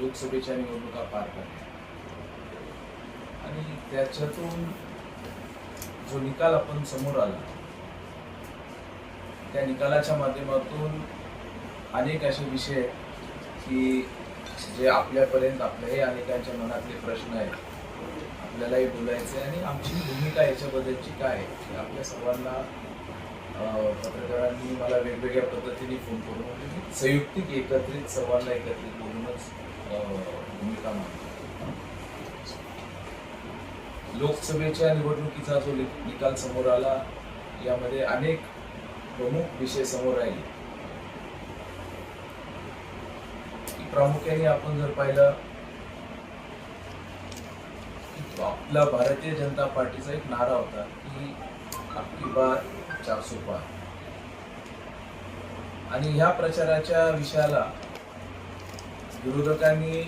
लोकसभेच्या निवडणुका पार पडल्या. आणि त्याच्यातून जो निकाल आपण समोर आला त्या निकालाच्या माध्यमातून अनेक असे विषय आहेत की जे आपल्यापर्यंत आपल्याही अनेकांच्या मनातले प्रश्न आहेत आपल्यालाही बोलायचे आणि आमची भूमिका याच्याबद्दलची काय आहे की आपल्या सर्वांना पत्रकारांनी मला वेगवेगळ्या पद्धतीने फोन करून म्हणजे संयुक्तिक एकत्रित सर्वांना एकत्रित बोलूनच भूमिका मांडली. लोकसभेच्या निवडणुकीचा जो निकाल समोर आला यामध्ये अनेक प्रमुख विषय समोर राहिले. प्रामुख्याने आपण जर पाहिलं आपला भारतीय जनता पार्टीचा एक नारा होता की आपली बार चारसो पार आणि ह्या प्रचाराच्या विषयाला विरोधकांनी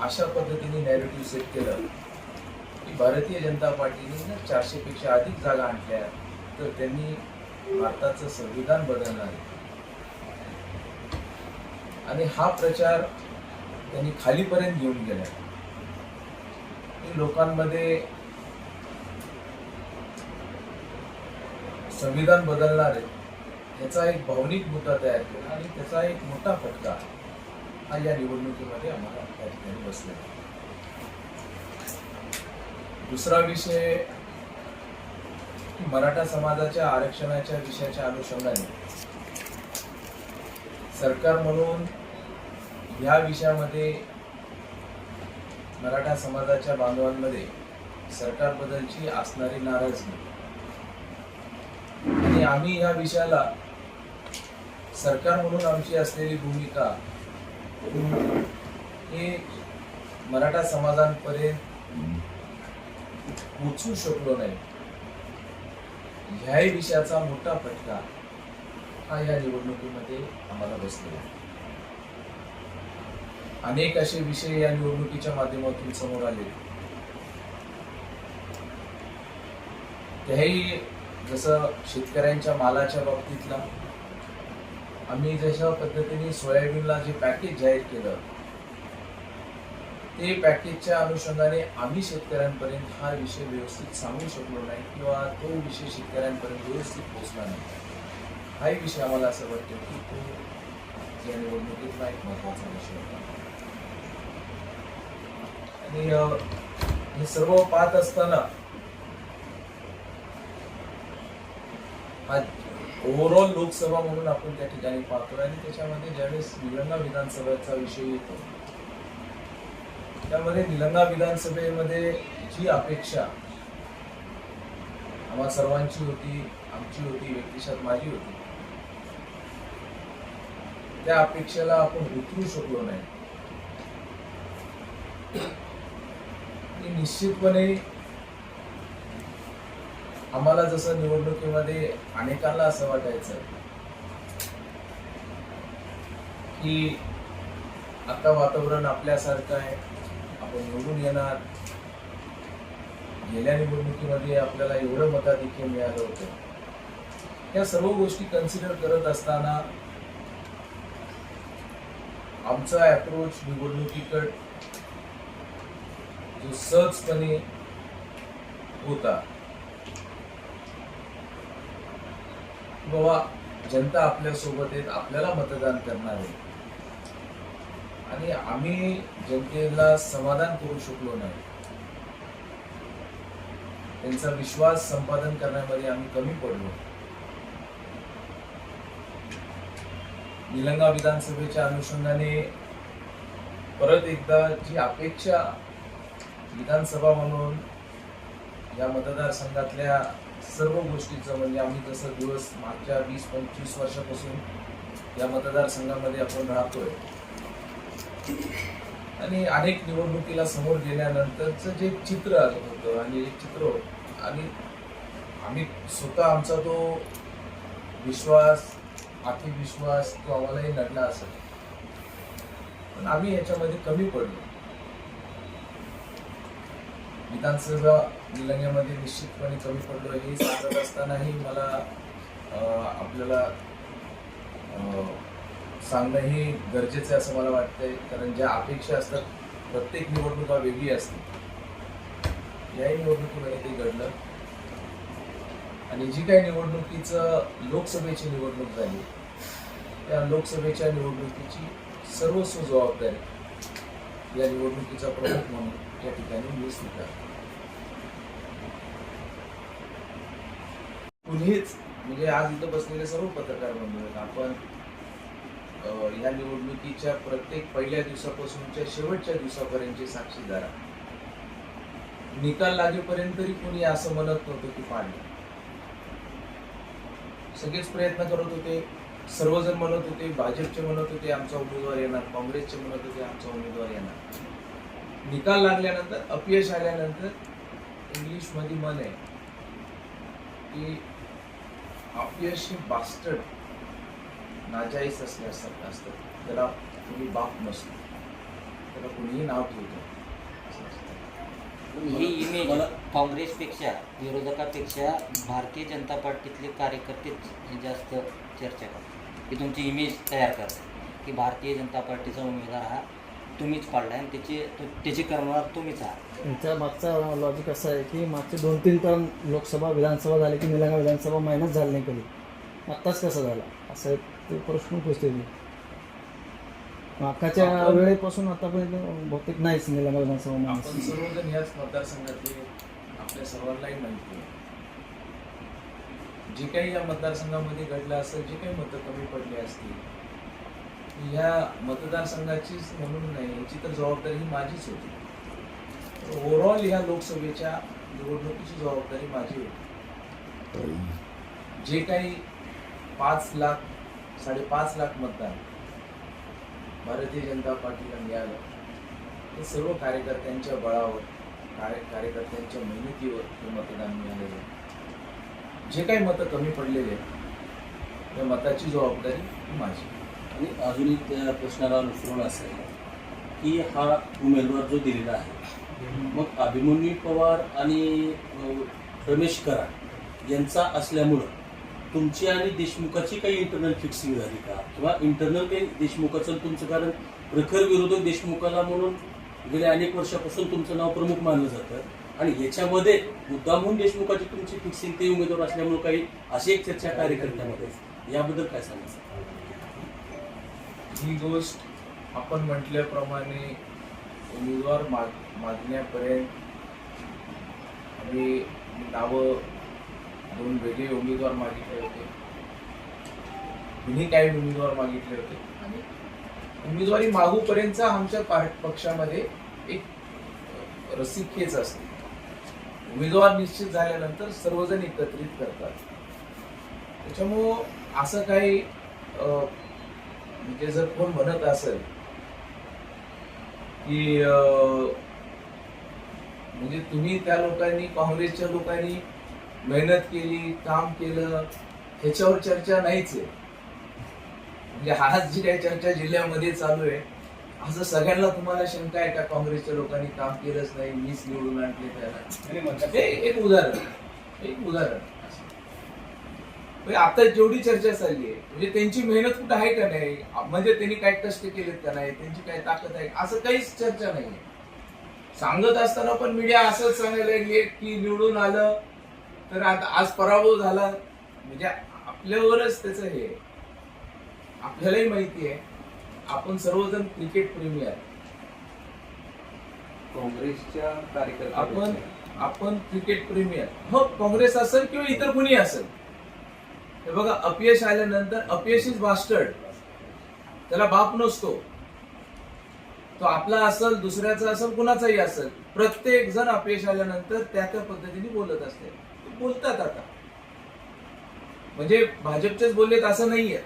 अशा पद्धतीने नॅरेटिव्ह सेट केलं की भारतीय जनता पार्टीने चारशेपेक्षा चारशे पेक्षा अधिक जागा आणल्या तर त्यांनी भारताचं संविधान बदलणार आहे. आणि हा प्रचार त्यांनी खालीपर्यंत घेऊन गेला लोकांमध्ये संविधान बदलणार आहे याचा एक भावनिक मुद्दा तयार केला आणि त्याचा एक मोठा फटका हा या निवडणुकीमध्ये आम्हाला त्या ठिकाणी बसलेला दुसरा विषय मराठा समाजाच्या आरक्षणाच्या विषयाच्या अनुषंगाने सरकार म्हणून ह्या विषयामध्ये मराठा समाजाच्या बांधवांमध्ये सरकारबद्दलची असणारी नाराजगी आम्ही या विषयाला सरकार म्हणून आमची असलेली भूमिका हे मराठा समाजांपर्यंत पोचू शकलो नाही. ह्याही विषयाचा मोठा फटका हा या निवडणुकीमध्ये आम्हाला बसलेला अनेक असे विषय या निवडणुकीच्या माध्यमातून समोर आले. त्याही जसं शेतकऱ्यांच्या मालाच्या बाबतीतला आम्ही जशा पद्धतीने सोयाबीनला जे पॅकेज जाहीर केलं ते पॅकेजच्या अनुषंगाने आम्ही शेतकऱ्यांपर्यंत हा विषय व्यवस्थित सांगू शकलो नाही किंवा तो विषय शेतकऱ्यांपर्यंत व्यवस्थित पोहोचला नाही. हाही विषय आम्हाला असं वाटतं की तो या निवडणुकीतला एक महत्त्वाचा विषय होता. आणि हे सर्व पाहत असताना ओव्हरऑल लोकसभा म्हणून आपण त्या ठिकाणी पाहतो आणि त्याच्यामध्ये ज्यावेळेस निलंगा विधानसभेचा विषय येतो त्यामध्ये निलंगा विधानसभेमध्ये जी अपेक्षा आम्हा सर्वांची होती आमची होती व्यक्तिशात माझी होती त्या अपेक्षेला आपण उतरू शकलो नाही. निश्चितपणे आम्हाला जसं निवडणुकीमध्ये अनेकांना असं वाटायचं की आता वातावरण आपल्यासारखं आहे. आपण निवडून येणार. गेल्या निवडणुकीमध्ये आपल्याला एवढं मताधिक्य मिळालं होतं. या सर्व गोष्टी कन्सिडर करत असताना आमचा अप्रोच निवडणुकीकड जो सहजपणे होता. बाबा जनता आपल्यासोबत आहेत आपल्याला मतदान करणार आहे. आणि आम्ही जनतेला समाधान करू शकलो नाही. त्यांचा विश्वास संपादन करण्यामध्ये आम्ही कमी पडलो. निलंगा विधानसभेच्या अनुषंगाने परत एकदा जी अपेक्षा विधानसभा म्हणून या मतदारसंघातल्या सर्व गोष्टीचं म्हणजे आम्ही जसं दिवस मागच्या वीस पंचवीस वर्षापासून या मतदारसंघामध्ये आपण राहतोय. आणि अनेक निवडणुकीला समोर गेल्यानंतरचं जे चित्र आलं होतं आणि एक चित्र आणि आम्ही स्वतः आमचा तो विश्वास विश्वास तो आम्हालाही नडला असेल. पण आम्ही याच्यामध्ये कमी पडलो. विधानसभा निलंग्यामध्ये निश्चितपणे कमी पडलो हे सांगत असतानाही मला आपल्याला सांगणं हे गरजेचं आहे असं मला वाटतंय. कारण ज्या अपेक्षा असतात प्रत्येक निवडणुका वेगळी असते याही निवडणुकीमध्ये ते घडलं. आणि जी काही निवडणुकीचं लोकसभेची निवडणूक झाली त्या लोकसभेच्या निवडणुकीची सर्वस्व जबाबदारी या निवडणुकीचा प्रमुख म्हणून त्या ठिकाणी मी स्वीकारतो कुणीच म्हणजे आज इथं बसलेले सर्व पत्रकार बंधू आपण या निवडणुकीच्या प्रत्येक पहिल्या दिवसापासूनच्या शेवटच्या दिवसापर्यंतचे साक्षीदार निकाल लागेपर्यंत तरी कोणी असं म्हणत नव्हतं की पाडलं. सगळेच प्रयत्न करत होते. सर्वजण म्हणत होते भाजपचे म्हणत होते आमचा उमेदवार येणार. काँग्रेसचे म्हणत होते आमचा उमेदवार येणार. निकाल लागल्यानंतर अपयश आल्यानंतर इंग्लिशमध्ये मन आहे की अपयश हे बास्टर्ड नाजाईस असल्यासारखं असतं. त्याला कोणी बाप नसतो. त्याला कोणीही नाव ठेवतो. ही इमेज काँग्रेसपेक्षा विरोधकापेक्षा भारतीय जनता पार्टीतले कार्यकर्तेच जास्त चर्चा करतात. की तुमची इमेज तयार करतात. की भारतीय जनता पार्टीचा उमेदवार हा तुम्हीच पाडला आणि त्याची तो- त्याची करणार तुम्हीच आहात. त्यांच्या मागचा लॉजिक असं आहे की मागचे दोन तीन टर्म लोकसभा विधानसभा झाले की निलंगा विधानसभा महिनाच झाला नाही कधी? आत्ताच कसं झाला? असं एक ते प्रश्न पुसते मागच्या आपण- वेळेपासून आतापर्यंत बहुतेक नाहीच निलंगा विधानसभा आपण महिना सर्वजण याच मतदारसंघातले आपल्या सर्वांनाही माहिती आहे. जे काही या मतदारसंघामध्ये घडलं असेल जे काही मतं कमी पडली असतील या मतदारसंघाचीच म्हणून नाही याची तर जबाबदारी ही माझीच होती. ओव्हरऑल ह्या लोकसभेच्या निवडणुकीची जबाबदारी माझी होती. जे काही पाच लाख साडेपाच लाख मतदान भारतीय जनता पार्टीला मिळालं हे सर्व कार्यकर्त्यांच्या बळावर कार्य कार्यकर्त्यांच्या मेहनतीवर हे मतदान मिळालेलं आहे. जे काही मतं कमी पडलेले आहेत त्या मताची जबाबदारी ही माझी आणि अजूनही त्या प्रश्नाला अनुसरून असं आहे की हा उमेदवार जो दिलेला आहे मग अभिमन्यू पवार आणि रमेश कराड यांचा असल्यामुळं तुमची आणि देशमुखाची काही इंटरनल फिक्सिंग झाली का? किंवा इंटरनल काही देशमुखाचं तुमचं? कारण प्रखर विरोधक देशमुखाला म्हणून गेल्या अनेक वर्षापासून तुमचं नाव प्रमुख मानलं जातं आणि याच्यामध्ये मुद्दामहून देशमुखाची तुमची फिक्सिंग ते उमेदवार असल्यामुळे काही अशी एक चर्चा कार्यकर्त्यामध्ये याबद्दल काय सांगायचं ही गोष्ट आपण म्हटल्याप्रमाणे उमेदवार माग मागण्यापर्यंत आम्ही नावं दोन वेगळे उमेदवार मागितले होते. कुणी काही उमेदवार मागितले होते. आणि उमेदवारी मागूपर्यंतचा आमच्या पार- पक्षामध्ये एक रसिकेच असते. उमेदवार निश्चित झाल्यानंतर सर्वजण एकत्रित करतात. त्याच्यामुळं असं काही अं, म्हणजे जर कोण म्हणत असेल की म्हणजे तुम्ही त्या लोकांनी काँग्रेसच्या लोकांनी मेहनत केली काम केलं ह्याच्यावर चर्चा नाहीच आहे. म्हणजे आज जी काही चर्चा जिल्ह्यामध्ये चालू आहे असं सगळ्यांना तुम्हाला शंका आहे का काँग्रेसच्या लोकांनी काम केलंच नाही मीच निवडून आणले त्याला? एक उदाहरण एक उदाहरण. आता जेवढी चर्चा चालली आहे म्हणजे त्यांची मेहनत कुठं आहे का नाही म्हणजे त्यांनी काय कष्ट केलेत का नाही त्यांची काय ताकद आहे असं काहीच चर्चा नाही सांगत असताना पण मीडिया असंच सांगायला लागली की निवडून आलं तर आता आज पराभव झाला. म्हणजे आपल्यावरच त्याचं हे आहे. आपल्यालाही माहिती आहे आपण सर्वजण क्रिकेट प्रेमी आहे काँग्रेसच्या कार्यकर्त्या आपण आपण क्रिकेट प्रेमी आहे हो काँग्रेस असेल किंवा इतर कुणी असेल हे बघा अपयश आल्यानंतर अपयश इज बास्टर्ड त्याला बाप नसतो. तो आपला असेल दुसऱ्याचा असेल कुणाचाही असेल प्रत्येक जण अपयश आल्यानंतर त्या त्या पद्धतीने बोलत असते. बोलतात आता. म्हणजे भाजपचेच बोललेत असं नाहीये.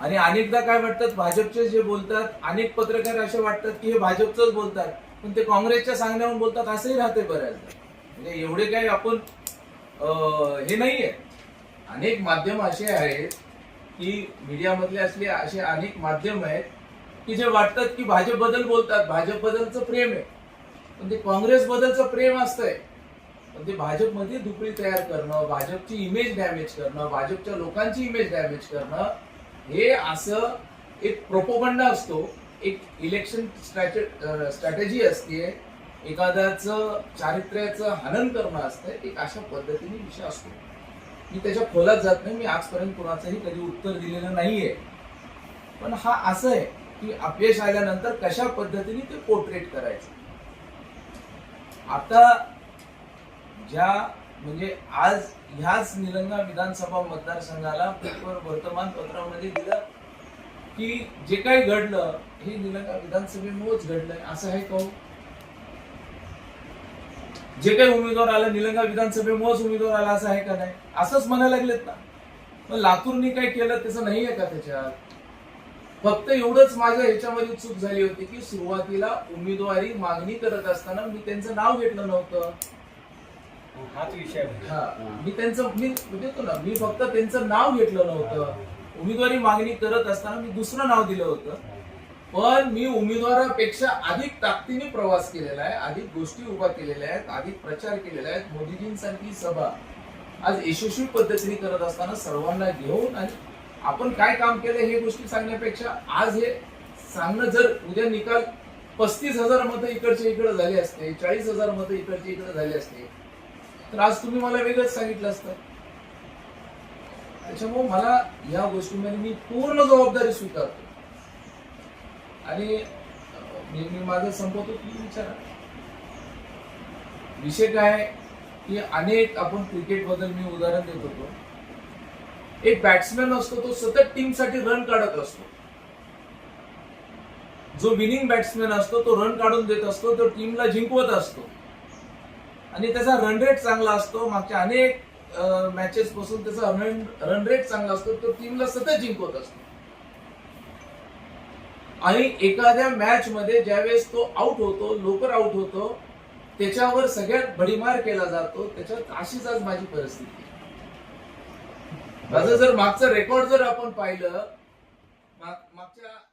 आणि अनेकदा काय वाटतात भाजपचे जे बोलतात अनेक पत्रकार असे वाटतात की हे भाजपचंच बोलतात पण ते काँग्रेसच्या सांगण्यावरून बोलतात असंही राहते बऱ्याचदा. म्हणजे एवढे काही आपण हे नाहीये. अनेक माध्यम असे आहेत की मीडियामधले असले असे अनेक माध्यम आहेत की जे वाटतात की भाजपबद्दल बोलतात. भाजपबद्दलचं प्रेम आहे. पण ते काँग्रेसबद्दलचं प्रेम असतंय. पण ते भाजपमध्ये दुपळी तयार करणं भाजपची इमेज डॅमेज करणं भाजपच्या लोकांची इमेज डॅमेज करणं हे असं एक प्रोपोगंडा असतो. एक इलेक्शन स्ट्रॅटेजी असते. एखाद्याचं चारित्र्याचं हनन करणं असतं. एक अशा पद्धतीने विषय असतो. मी त्याच्या खोलात जात नाही. मी आजपर्यंत कोणाचंही कधी उत्तर दिलेलं नाहीये. पण हा असं आहे की अपयश आल्यानंतर कशा पद्धतीने ते पोर्ट्रेट करायचं? आता ज्या म्हणजे आज ह्याच निलंगा विधानसभा मतदारसंघाला पेपर वर्तमानपत्रामध्ये दिलं की जे काही घडलं हे निलंगा विधानसभेमुळेच घडलंय. असं आहे कहू जे काही उमेदवार आला निलंगा विधानसभेमुळेच उमेदवार आला असं आहे का नाही? असंच म्हणायला लागलेत ना. मग लातूरनी काय केलं त्याचं नाही आहे का त्याच्यात? फक्त एवढंच माझ्या ह्याच्यामध्ये चूक झाली होती की सुरुवातीला उमेदवारी मागणी करत असताना मी त्यांचं नाव घेतलं नव्हतं. हाच विषय आहे. हा मी त्यांचं मी देतो ना मी फक्त त्यांचं नाव घेतलं नव्हतं. उमेदवारी मागणी करत असताना मी दुसरं नाव दिलं होतं. पण मी उमेदवारापेक्षा अधिक ताकदीने प्रवास केलेला आहे अधिक गोष्टी उभा केलेल्या आहेत अधिक प्रचार केलेला आहे. मोदीजींसारखी सभा आज यशस्वी पद्धतीने करत असताना सर्वांना घेऊन आणि आपण काय काम केलं हे गोष्टी सांगण्यापेक्षा आज हे सांगणं जर उद्या निकाल पस्तीस हजार मतं इकडचे इकडे झाले असते चाळीस हजार मतं इकडचे इकडे झाले असते तर आज तुम्ही मला वेगळंच सांगितलं असतं. त्याच्यामुळे मला या गोष्टीमध्ये मी पूर्ण जबाबदारी स्वीकारतो. आणि मी मी माझं संपवतो तुम्ही विचारा. विषय काय की अनेक आपण क्रिकेटबद्दल मी उदाहरण देत होतो. एक बॅट्समॅन असतो तो सतत टीमसाठी रन काढत असतो. जो विनिंग बॅट्समॅन असतो तो रन काढून देत असतो तो टीमला जिंकवत असतो. आणि त्याचा रन रेट चांगला असतो. मागच्या अनेक मॅचेस पासून त्याचा रन रन रेट चांगला असतो. तो टीमला सतत जिंकवत असतो. आणि एखाद्या मॅच मध्ये ज्यावेळेस तो आउट होतो लवकर आउट होतो त्याच्यावर सगळ्यात भडीमार केला जातो त्याच्यात अशीच आज माझी परिस्थिती माझं जर मागचं रेकॉर्ड जर आपण पाहिलं मागच्या